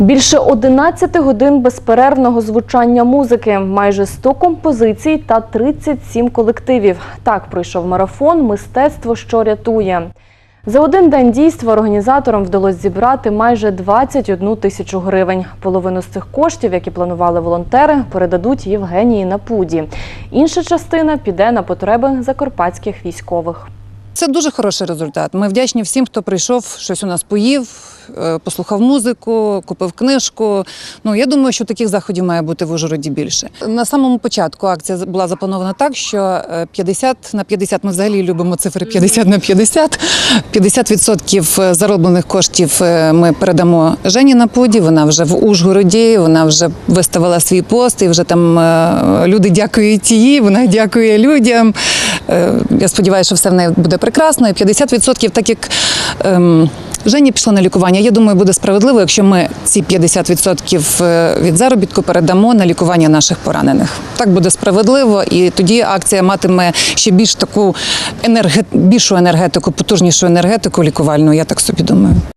Більше 11 годин безперервного звучання музики, майже 100 композицій та 37 колективів. Так пройшов марафон Мистецтво, що рятує. За один день дійства організаторам вдалося зібрати майже 21 тисячу гривень. Половину з цих коштів, які планували волонтери, передадуть Євгенії Напуді. Інша частина піде на потреби закарпатських військових. Це дуже хороший результат. Ми вдячні всім, хто прийшов, щось у нас поїв, е, послухав музику, купив книжку. Ну я думаю, що таких заходів має бути в Ужгороді більше. На самому початку акція була запланована так, що е, 50 на 50, ми взагалі любимо цифри 50 на 50. 50% зароблених коштів е, ми передамо Жені на поді. Вона вже в Ужгороді, вона вже виставила свій пост, і вже там е, люди дякують їй, вона дякує людям. Е, Я сподіваюся, що все в неї буде прекрасно. І 50% так як. Ем, Жені пішла на лікування. Я думаю, буде справедливо, якщо ми ці 50% е, від заробітку передамо на лікування наших поранених. Так буде справедливо, і тоді акція матиме ще більш таку енерге... більшу енергетику, потужнішу енергетику лікувальну. Я так собі думаю.